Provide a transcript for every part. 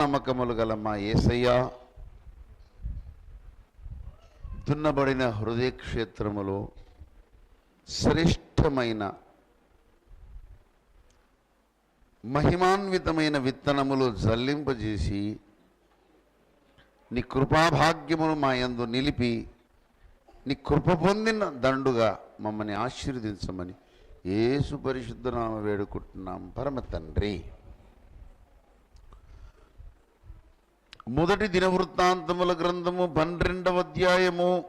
నమ్మకములు గల మా ఏసయ్య దున్నబడిన హృదయ క్షేత్రములో శ్రేష్టమైన మహిమాన్వితమైన విత్తనములు జల్లింపజేసి నీ కృపాభాగ్యమును మా యందు నిలిపి నీ కృప పొందిన దండుగా మమ్మల్ని ఆశీర్వదించమని ఏసు పరిశుద్ధనామ వేడుకుంటున్నాం. పరమ తండ్రి. మొదటి దినవృత్తాంతముల గ్రంథము పన్నెండవ అధ్యాయము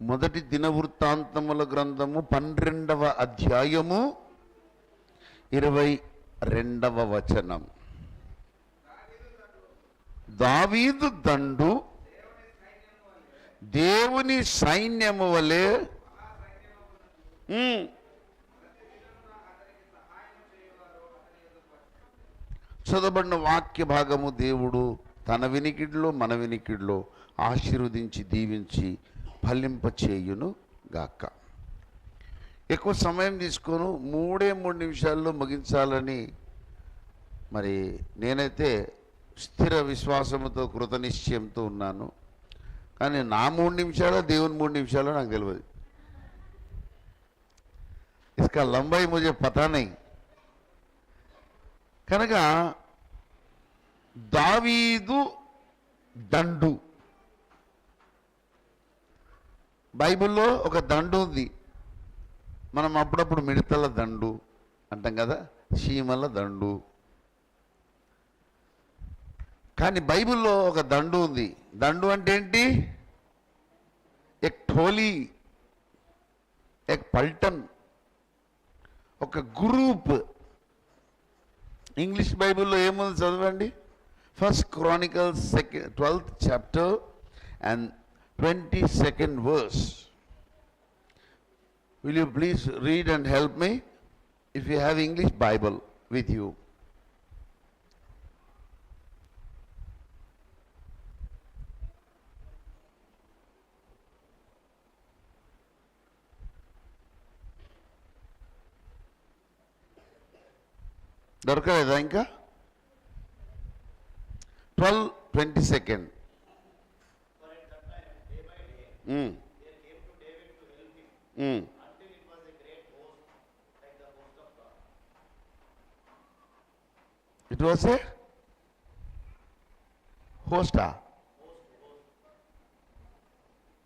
మొదటి దినవృత్తాంతముల గ్రంథము పన్నెండవ అధ్యాయము ఇరవై రెండవ వచనం. దావీదు దండు దేవుని సైన్యము వలె చదవబడిన వాక్య భాగము దేవుడు తన వినికిడిలో మన వినికిడిలో ఆశీర్వదించి దీవించి ఫలింప చేయును గాక. ఎక్కువ సమయం తీసుకోను మూడే మూడు నిమిషాల్లో ముగించాలని మరి నేనైతే స్థిర విశ్వాసముతో కృత నిశ్చయంతో ఉన్నాను. కానీ నా మూడు నిమిషాలు దేవుని మూడు నిమిషాలు నాకు తెలియదు ఇసుక లంబాయి ముజే పతానై. కనుక దావీదు దండు. బైబిల్లో ఒక దండు ఉంది. మనం అప్పుడప్పుడు మిడతల దండు అంటాం కదా సీమల దండు. కానీ బైబిల్లో ఒక దండు ఉంది. దండు అంటే ఏంటి? ఎక్ ఠోలీ ఎక్ పల్టన్ ఒక గ్రూప్. ఇంగ్లీష్ బైబిల్లో ఏముంది చదవండి? First chronicle second twelfth chapter and twenty second verse. Will you please read and help me if you have English Bible with you దొరకలేదా ఇంకా? Twelve twenty second. It was a హోస్టా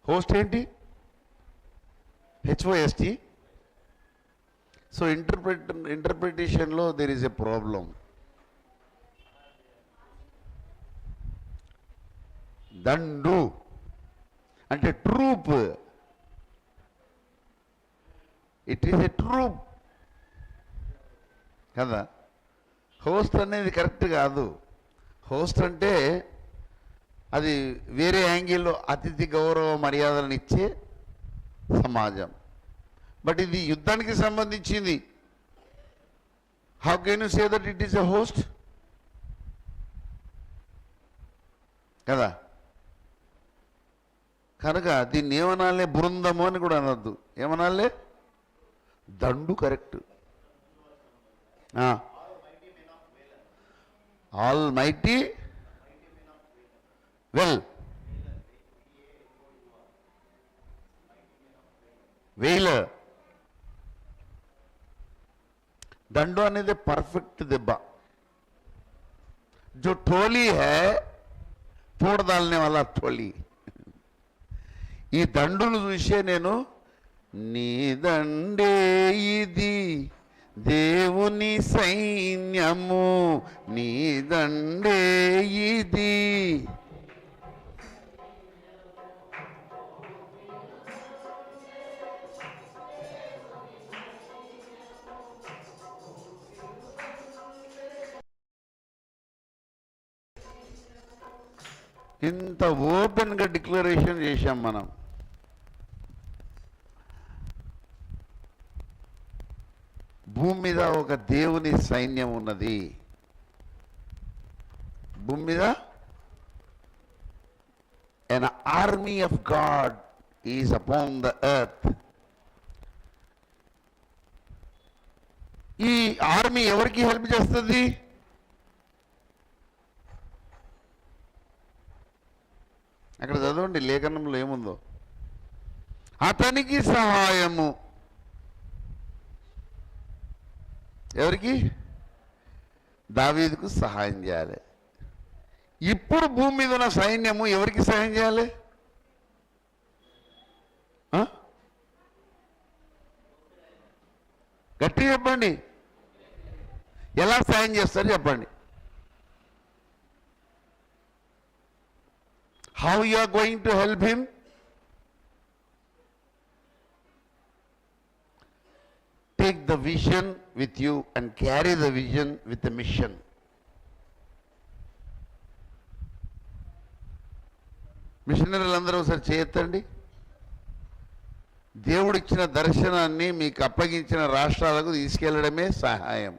host ఏంటి? H O S T so interpret ఇంటర్ప్రిటేషన్లో there is a problem దండు అంటే troop it is a troop కదా? Host అనేది correct కాదు. Host అంటే అది వేరే యాంగిల్లో అతిథి గౌరవ మర్యాదలను ఇచ్చే సమాజం. బట్ ఇది యుద్ధానికి సంబంధించింది. How can you say that it is a host కదా? కనుక దీన్ని ఏమనాలే బృందము అని కూడా అనొద్దు. ఏమనాలే? దండు కరెక్ట్. ఆల్ మైటీ వెల్ వెయిలర్ దండు అనేది పర్ఫెక్ట్ దెబ్బ जो ठोली है తోడ దాల్నే వాళ్ళ ఠోలి ఈ దండును చూసే నేను నీ దండే ఇది దేవుని సైన్యము నీ దండే ఇది ఇంత ఓపెన్గా డిక్లరేషన్ చేశాం మనం. భూమి మీద ఒక దేవుని సైన్యం ఉన్నది. భూమి మీద an army of God is upon the earth ఈ ఆర్మీ ఎవరికి హెల్ప్ చేస్తుంది? అక్కడ చదవండి లేఖనంలో ఏముందో. అతనికి సహాయము. ఎవరికి? దావీదుకు సహాయం చేయాలి. ఇప్పుడు భూమి మీద ఉన్న సైన్యము ఎవరికి సహాయం చేయాలి? ఆ? గట్టిగా చెప్పండి. ఎలా సాయం చేస్తారు చెప్పండి. How you are going to help him take the vision with you and carry the vision with the mission మిషనరీలు అందరూ ఒకసారి చేయొద్దండి. దేవుడిచ్చిన దర్శనాన్ని మీకు అప్పగించిన రాష్ట్రాలకు తీసుకెళ్ళడమే సహాయం.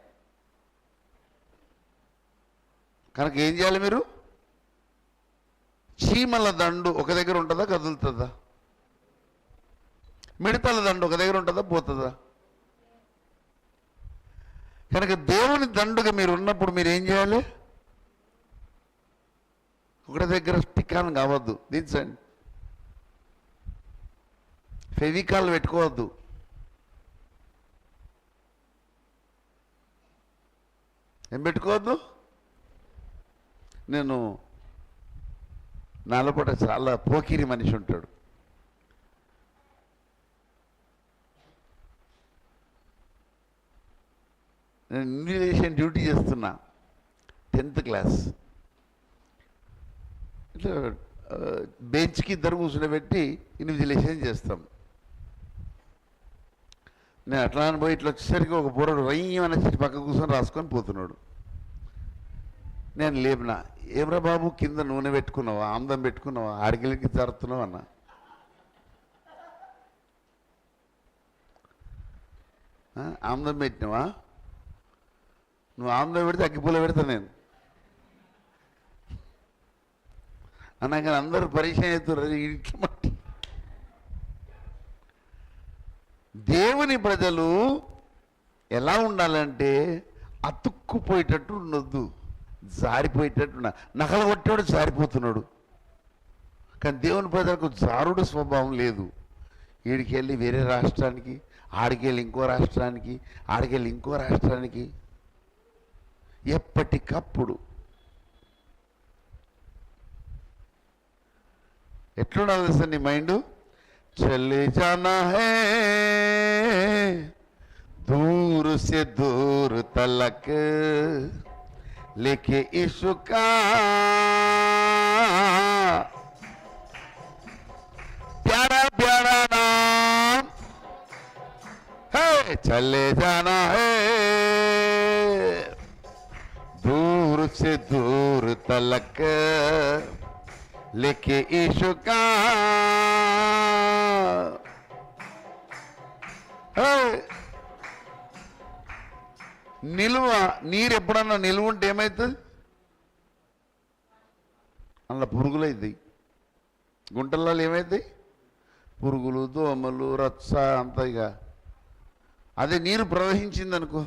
కనుక ఏం చేయాలి మీరు? చీమల దండు ఒక దగ్గర ఉంటుందా కదులుతుందా? మిడతల దండు ఒక దగ్గర ఉంటుందా పోతుందా? కనుక దేవుని దండుగా మీరు ఉన్నప్పుడు మీరు ఏం చేయాలి? ఒకటి దగ్గర స్టికాన్ కావద్దు. దించండి ఫెవికాల్ పెట్టుకోవద్దు. ఏం పెట్టుకోవద్దు? నేను నాలో చాలా పోకిరి మనిషి ఉంటాడు. నేను ఇన్విజిలేషన్ డ్యూటీ చేస్తున్నా టెన్త్ క్లాస్. ఇట్లా బెంచ్కి ఇద్దరు కూర్చుని ఇన్విజిలేషన్ చేస్తాం. నేను అట్లా అని పోయి ఇట్లా వచ్చేసరికి ఒక బుర్రడు రయ్యం అనేసి పక్క కూర్చొని రాసుకొని పోతున్నాడు. నేను లేపిన. ఏమ్రా బాబు కింద నూనె పెట్టుకున్నావా ఆమ్దం పెట్టుకున్నావా ఆడికెళ్ళకి జరుతున్నావు అన్న. ఆ, ఆమ్దం పెట్టినావా? నువ్వు ఆమ్దం పెడితే అగ్గిపూల పెడతా నేను. అనగా అందరూ పరిచయం అవుతున్నారు ఇట్లా మట్టి. దేవుని ప్రజలు ఎలా ఉండాలంటే అతుక్కుపోయేటట్టు ఉండొద్దు. జారిపోయేటట్టున్నా. నకలు కొట్టాడు జారిపోతున్నాడు. కానీ దేవుని ప్రజలకు జారుడు స్వభావం లేదు. వీడికి వెళ్ళి వేరే రాష్ట్రానికి ఆడికి వెళ్ళి ఇంకో రాష్ట్రానికి ఆడికి వెళ్ళి ఇంకో రాష్ట్రానికి. ఎప్పటికప్పుడు. ఎట్లుండాలి సార్ నీ మైండ్? చల్లే జానా హే దూరు సే దూరు తలక్. लेके इश्का प्यारा प्यारा नाम है, चले जाना है। दूर से दूर तलक लेके इश्का है। నిలువ నీరు ఎప్పుడన్నా నిలువ ఉంటే ఏమవుతుంది అందులో పురుగులు అవుతాయి గుంటల్లో ఏమవుతాయి పురుగులు దోమలు రచ్చ అంతా ఇక. అదే నీరు ప్రవహించింది అనుకో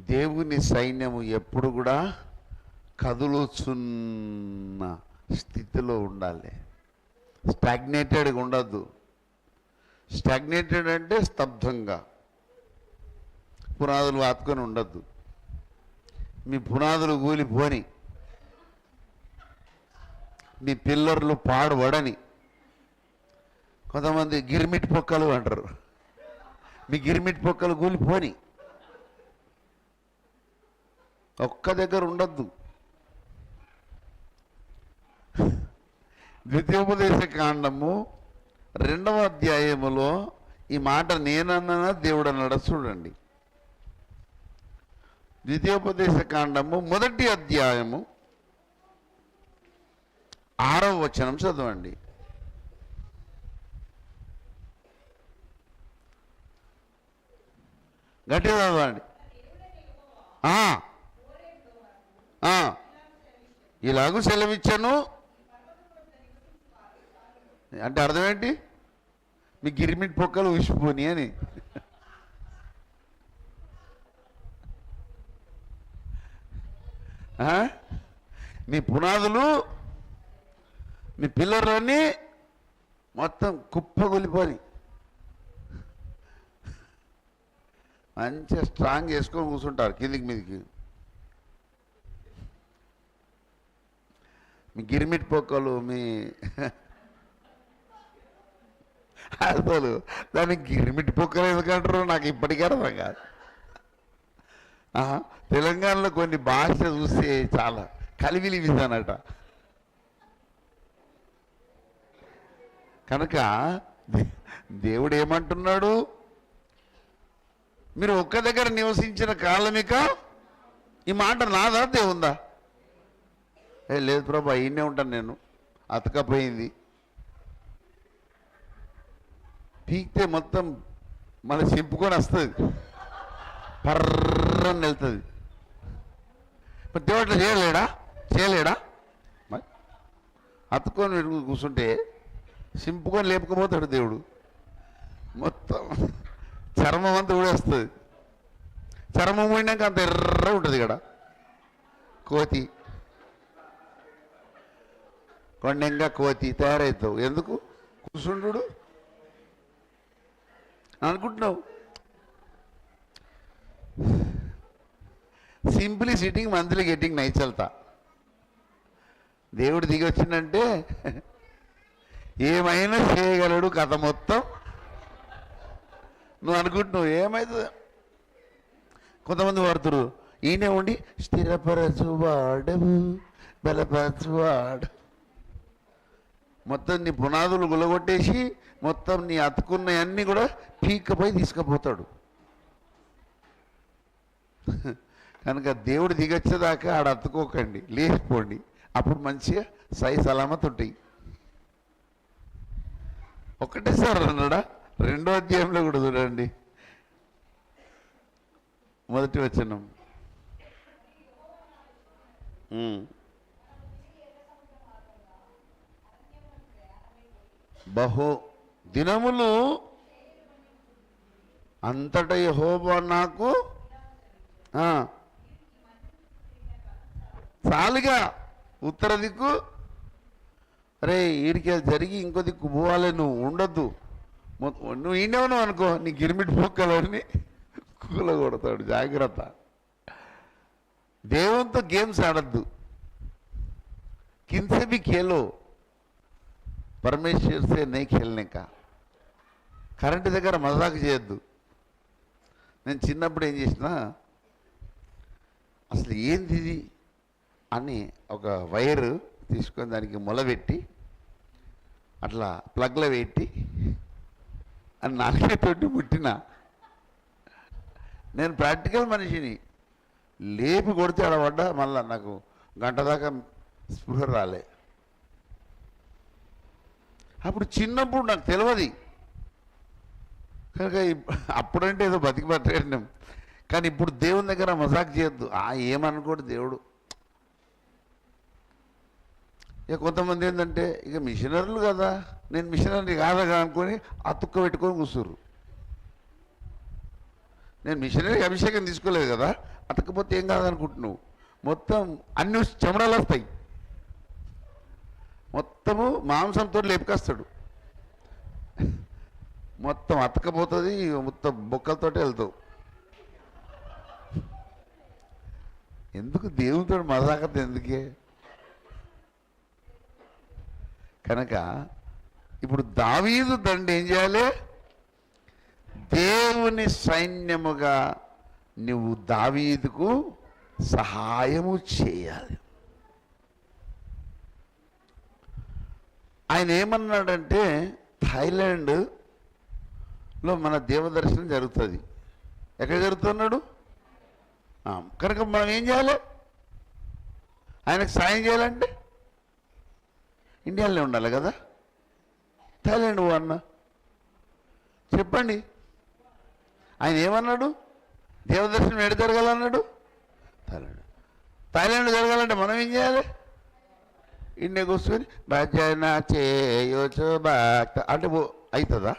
దేవుని సైన్యము ఎప్పుడు కూడా కదులుచున్న స్థితిలో ఉండాలి. స్టాగ్నేటెడ్గా ఉండద్దు. స్టాగ్నేటెడ్ అంటే స్తబ్దంగా. పునాదులు ఆత్కొని ఉండద్దు. మీ పునాదులు కూలిపోని మీ పిల్లర్లు పాడుబడని కొంతమంది గిరిమిట్ పొక్కలు అంటారు. మీ గిరిమిటి పొక్కలు కూలిపోని ఒక్క దగ్గర ఉండద్దు. ద్వితీయోపదేశ కాండము రెండవ అధ్యాయములో ఈ మాట నేనన్నా దేవుడు అన్నాడు. చూడండి. ద్వితీయోపదేశ కాండము మొదటి అధ్యాయము ఆరవ వచనం చదవండి. గట్టిగా చదవండి. ఆ. ఆ. ఇలాగూ సెలవిచ్చాను. అంటే అర్థం ఏంటి? మీ గిరిమిట్ పొక్కలు ఊసిపోని అని. మీ నీ పునాదులు నీ పిల్లర్లన్నీ మొత్తం కుప్పగొలిపోయి మంచిగా స్ట్రాంగ్ చేసుకొని కూర్చుంటారు కిందికి మీదికి. మీ గిరిమిట్ పొక్కలు మీ అసలు దాన్ని గిరిమిట్ పొక్కలు ఎందుకంటారు నాకు ఇప్పటికీ అర్థం కాదు. తెలంగాణలో కొన్ని భాష చూస్తే చాలా కలివిలి విధానట. కనుక దేవుడు ఏమంటున్నాడు మీరు ఒక్క దగ్గర నివసించిన కాలమిక? ఈ మాట నాదా? దేవుందా? ఏ లేదు ప్రభా ఈయనే ఉంటాను నేను. అతకపోయింది. పీకితే మొత్తం మన చెప్పుకొని వస్తుంది. పర్రని వెళ్తుంది. మరి దేవుడు చేయలేడా? చేయలేడా? మరి అతుక్కొని కూర్చుంటే సింపుకొని లేపకపోతాడు దేవుడు. మొత్తం చర్మం అంతా ఊడేస్తుంది. చర్మం ఊడినాక అంత ఎర్ర ఉంటుంది ఇక్కడ. కోతి. కొండంగా కోతి తయారవుతావు ఎందుకు? కూర్చుండు అనుకుంటున్నావు. సింప్లీ సిట్టింగ్ మంత్లీ గెట్టింగ్ నైచల్తా దేవుడు దిగి వచ్చిందంటే ఏమైనా చేయగలడు కథ మొత్తం. నువ్వు అనుకుంటున్నావు ఏమవుతుంది కొంతమంది వాడుతురు ఈయనే ఉండి స్థిరపరచువాడవు బలపరచువాడు. మొత్తం నీ పునాదులు గులగొట్టేసి మొత్తం నీ అతుకున్నవన్నీ కూడా పీక్కపోయి తీసుకుపోతాడు. కనుక దేవుడు దిగొచ్చేదాకా ఆడ అత్తుకోకండి లేచిపోండి. అప్పుడు మంచిగా సై సలామత్ ఉంటాయి. ఒకటేసారి అన్నాడా? రెండో అధ్యాయంలో కూడా చూడండి. మొదటి వచనం. బహు దినములు అంతట యెహోవా నాకు చాలుగా ఉత్తర దిక్కు. రే ఈడికే జరిగి ఇంకో దిక్కు పోవాలి నువ్వు ఉండద్దు. నువ్వు ఈడే ఉన్నావు అనుకో నీ గిరిమిట్ పొక్కలని కూల కొడతాడు జాగ్రత్త. దేవునితో గేమ్స్ ఆడద్దు. కిన్సే కేలో పరమేశ్వర్సే నే ఖేల్నిక కరెంటు దగ్గర మజాకు చేయొద్దు. నేను చిన్నప్పుడు ఏం చేసిన అసలు ఏంది ఇది? అని ఒక వైరు తీసుకొని దానికి మొలబెట్టి అట్లా ప్లగ్లో పెట్టి అని నాలుగేతోటి పుట్టిన నేను ప్రాక్టికల్ మనిషిని. లేపి కొడితే ఆడబడ్డా మళ్ళా నాకు గంట దాకా స్పృహ రాలే. అప్పుడు చిన్నప్పుడు నాకు తెలియదు కనుక అప్పుడంటే ఏదో బతికి పట్టేయడం కానీ ఇప్పుడు దేవుని దగ్గర మజాక్ చేయొద్దు. ఆ ఏమనుకోడు దేవుడు. ఇక కొంతమంది ఏంటంటే ఇక మిషనరీలు కదా నేను మిషనరీ కాదా అనుకొని అతుక్క పెట్టుకొని కూర్చుర్రు. నేను మిషనరీకి అభిషేకం తీసుకోలేదు కదా అతకపోతే ఏం కాదనుకుంటున్నావు? మొత్తం అన్ని చెమడాలు వస్తాయి. మొత్తము మాంసంతో లేపుకొస్తాడు. మొత్తం అతకపోతుంది మొత్తం బొక్కలతోటి వెళ్తావు. ఎందుకు దేవునితో మజాకత ఎందుకే? కనుక ఇప్పుడు దావీదు దండ ఏం చేయాలి? దేవుని సైన్యముగా నువ్వు దావీదుకు సహాయము చేయాలి. ఆయన ఏమన్నాడంటే థాయిలాండ్లో మన దేవదర్శనం జరుగుతుంది. ఎక్కడ జరుగుతున్నాడు? కనుక మనం ఏం చేయాలి? ఆయనకు సాయం చేయాలంటే? ఇండియాలోనే ఉండాలి కదా? థాయిలాండ్ పో అన్న? చెప్పండి. ఆయన ఏమన్నాడు? దేవదర్శనం ఎక్కడ జరగాలన్నాడు? థాయిలాండ్. థాయిలాండ్ జరగాలంటే మనం ఏం చేయాలి? ఇన్నే కూర్చొని భజన చేయొచ్చు భక్త అంటే అవుతుందా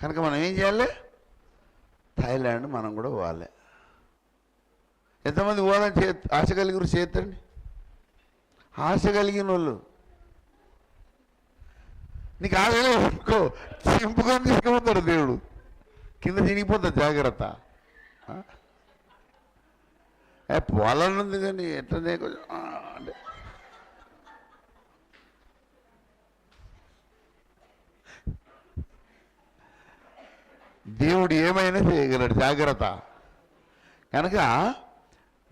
కనుక మనం ఏం చేయాలి? థాయిలాండ్ మనం కూడా పోవాలి. ఎంతమంది పోవాలని చే ఆశ కలిగురు చేతండి ఆశ కలిగిన వాళ్ళు. నీకు ఆశ అనుకో చింపుకొని తీసుకుపోతాడు దేవుడు. కింద చినిగిపోతా జాగ్రత్త. ఆ? ఏ ఉంది కానీ ఎట్లనే కొంచెం అంటే. దేవుడు ఏమైనా చేయగలడు జాగ్రత్త. కనుక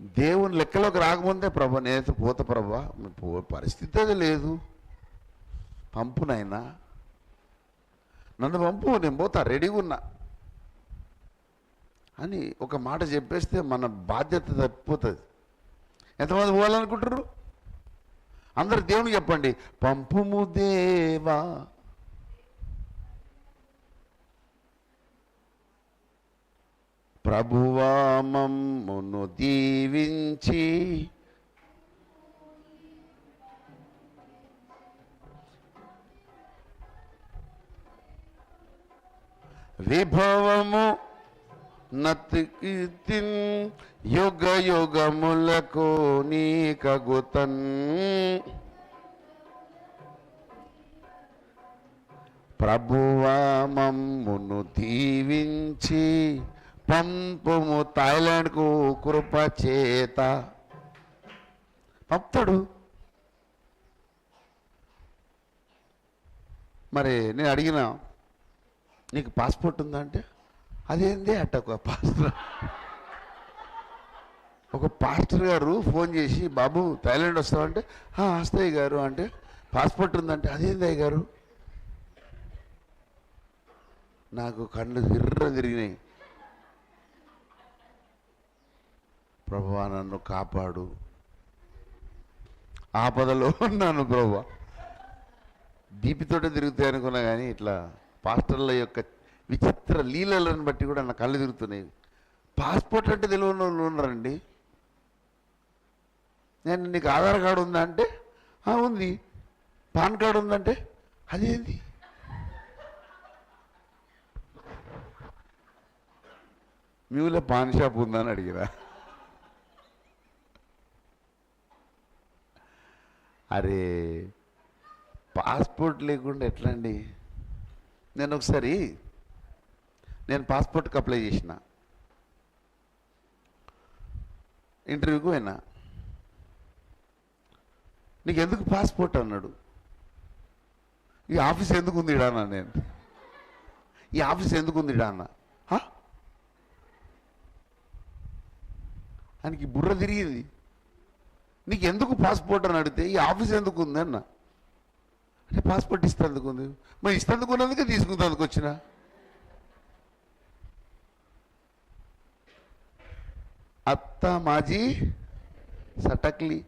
దేవుని లెక్కలోకి రాకముందే ప్రభ నేనైతే పోత ప్రభా పరిస్థితి అది లేదు. పంపునైనా. నన్ను పంపు నేను పోతా రెడీగా ఉన్నా. అని ఒక మాట చెప్పేస్తే మన బాధ్యత తప్పిపోతుంది. ఎంతమంది పోవాలనుకుంటారు అందరు దేవునికి చెప్పండి పంపుము దేవా ప్రభువా మమ్మును దీవించి. విభవము నతికితిన్ యుగ యుగములకు నీకగుతన్. ప్రభువా మమ్మును దీవించి. పంపుము థాయిలాండ్కు కృప చేత. పంపుతాడు. మరి నేను అడిగిన నీకు పాస్పోర్ట్ ఉందా అంటే? అదేంది అట్ట ఒక పాస్టర్. ఒక పాస్టర్ గారు ఫోన్ చేసి బాబు థాయిలాండ్ వస్తావంటే వస్తాయి గారు. అంటే పాస్పోర్ట్ ఉందంటే అదేంది అయ్య గారు? నాకు కళ్ళు గిర్ర తిరిగినాయి. ప్రభువా నన్ను కాపాడు. ఆపదలో ఉన్నాను ప్రభు. దీపితోటే తిరుగుతాయి అనుకున్నా కానీ ఇట్లా పాస్టర్ల యొక్క విచిత్ర లీలలను బట్టి కూడా నా కళ్ళు తిరుగుతున్నాయి. పాస్పోర్ట్ అంటే తెలియని వాళ్ళు ఉన్నారండి. నేను నీకు ఆధార్ కార్డు ఉందా అంటే? ఉంది. పాన్ కార్డు ఉందంటే అదేంది? మీ ఊళ్ళో పాన్ షాప్ ఉందని అడిగిరా? అరే పాస్పోర్ట్ లేకుండా ఎట్లా అండి నేను ఒకసారి నేను పాస్పోర్ట్కి అప్లై చేసిన. ఇంటర్వ్యూకి పోయినా. నీకు ఎందుకు పాస్పోర్ట్ అన్నాడు. ఈ ఆఫీస్ ఎందుకు ఉంది ఇడా అన్నా నేను. ఈ ఆఫీస్ ఎందుకు ఉంది ఇడా అన్న ఆయనకి బుర్ర తిరిగింది. నీకు ఎందుకు పాస్పోర్ట్ అని అడిగితే ఈ ఆఫీస్ ఎందుకు ఉంది అన్న. అంటే పాస్పోర్ట్ ఇస్తేందుకు ఉంది మరి ఇస్తేందుకు ఉన్నందుకే తీసుకుంటేందుకు వచ్చిన. అత్త మాజీ సటక్లి.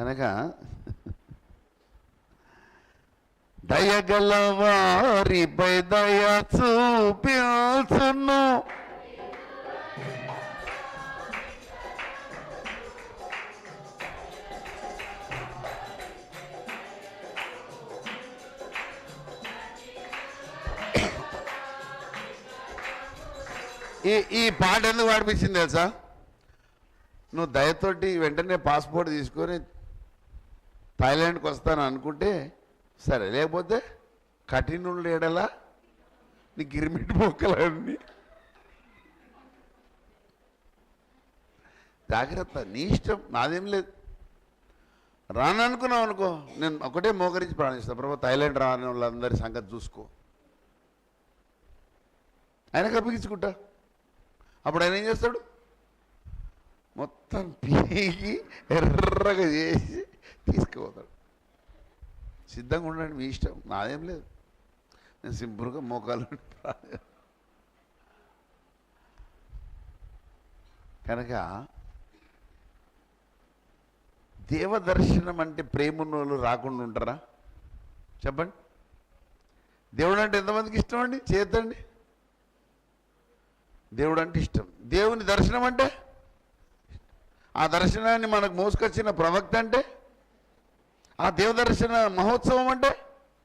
అనగా దయగల వారిపై దయ చూపించును. ఈ ఈ పాట ఎందుకు పాడిపించింది తెలుసా? నువ్వు దయతోటి వెంటనే పాస్పోర్ట్ తీసుకొని థాయిలాండ్కి వస్తాను అనుకుంటే సరే లేకపోతే కఠినుడు ఏడలా నీ గిరిమిట్ మొక్కలన్నీ. జాగ్రత్త నీ ఇష్టం నాదేం లేదు. రాననుకున్నావు అనుకో నేను ఒకటే మోకరించి ప్రాణిస్తాను ప్రభు థాయిలాండ్ రాని వాళ్ళందరి సంగతి చూసుకో. ఆయన కప్పించుకుంటా అప్పుడు ఆయన ఏం చేస్తాడు? మొత్తం పీకి ఎర్రగా చేసి తీసుకుపోతాడు. సిద్ధంగా ఉండండి మీ ఇష్టం. నాదేం లేదు. నేను సింపుల్గా మోకాలు కనుక దేవదర్శనం అంటే ప్రేమనోళ్ళు రాకుండా ఉంటారా? చెప్పండి. దేవుడు అంటే ఎంతమందికి ఇష్టం అండి? చేద్దండి దేవుడు అంటే ఇష్టం. దేవుని దర్శనం అంటే ఆ దర్శనాన్ని మనకు మోసుకొచ్చిన ప్రవక్త అంటే ఆ దేవదర్శన మహోత్సవం అంటే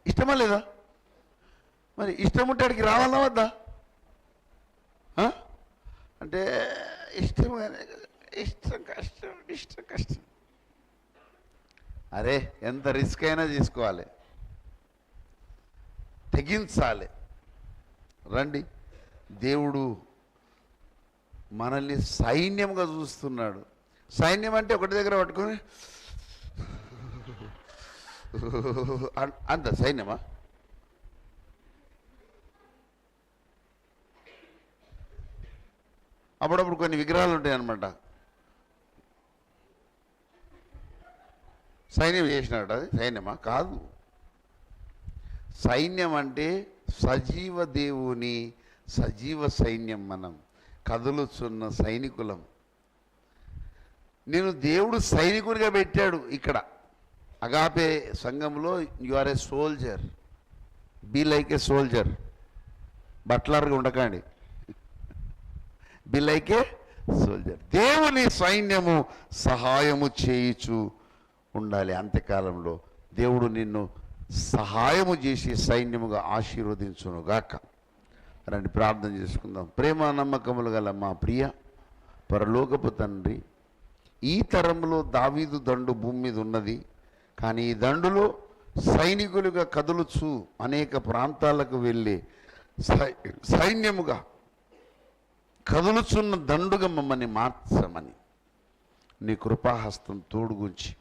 ఇష్టమా లేదా? మరి ఇష్టం ఉంటే అడిగి రావాలా వద్దా? అంటే ఇష్టం ఇష్టం కష్టం ఇష్టం కష్టం. అరే ఎంత రిస్క్ అయినా తీసుకోవాలి. తెగించాలి. రండి. దేవుడు మనల్ని సైన్యంగా చూస్తున్నాడు. సైన్యం అంటే ఒకటి దగ్గర పట్టుకొని అంత సైన్యమా? అప్పుడప్పుడు కొన్ని విగ్రహాలు ఉంటాయి అనమాట సైన్యం చేసినాడు అది? సైన్యమా? కాదు. సైన్యం అంటే సజీవ దేవుని సజీవ సైన్యం మనం. కదులుచున్న సైనికులం. నేను దేవుడు సైనికునిగా పెట్టాడు ఇక్కడ. అగాపే సంఘంలో you are a soldier be like a soldier బట్లర్గా ఉండకండి. బీ లైక్ ఏ సోల్జర్ దేవుని సైన్యము సహాయము చేయుచు ఉండాలి. అంత్యకాలంలో దేవుడు నిన్ను సహాయము చేసి సైన్యముగా ఆశీర్వదించును గాక రండి ప్రార్థన చేసుకుందాం. ప్రేమ నమ్మకములు గల మా ప్రియ పరలోకపు తండ్రి ఈ తరంలో దావీదు దండు భూమి మీద ఉన్నది కానీ ఈ దండులో సైనికులుగా కదులుచు అనేక ప్రాంతాలకు వెళ్ళి సై సైన్యముగా కదులుచున్న దండుగా మమ్మల్ని మార్చమని నీ కృపాహస్తం తోడుగుంచి.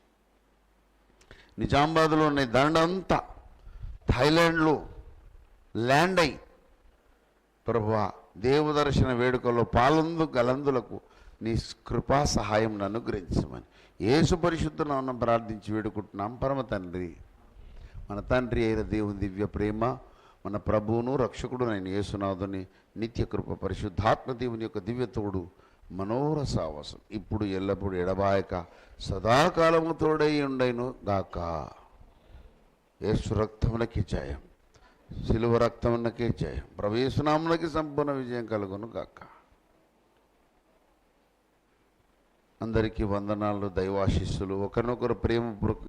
నిజామాబాద్లో ఉన్న దండంతా థాయిలాండ్లో ల్యాండ్ అయి ప్రభువా దేవదర్శన వేడుకలో పాలందు గలందులకు నీ కృపా సహాయం అనుగ్రహించమని యేసు పరిశుద్ధనామం ప్రార్థించి వేడుకుంటున్నాం. పరమ తండ్రి మన తండ్రి అయిన దేవుని దివ్య ప్రేమ మన ప్రభువును రక్షకుడు నేను యేసునాథుని నిత్య కృప పరిశుద్ధాత్మ దేవుని యొక్క దివ్యతోడు మనోరసావసం ఇప్పుడు ఎల్లప్పుడూ ఎడబాయక సదాకాలము తోడై ఉండైను గాక. యేసు రక్తములకి జయం. సిలువ రక్తమునకే జయం ప్రవేశనామునకి సంపూర్ణ విజయం కలుగును కాక అందరికీ వందనాలు దైవాశిస్సులు. ఒకరినొకరు ప్రేమ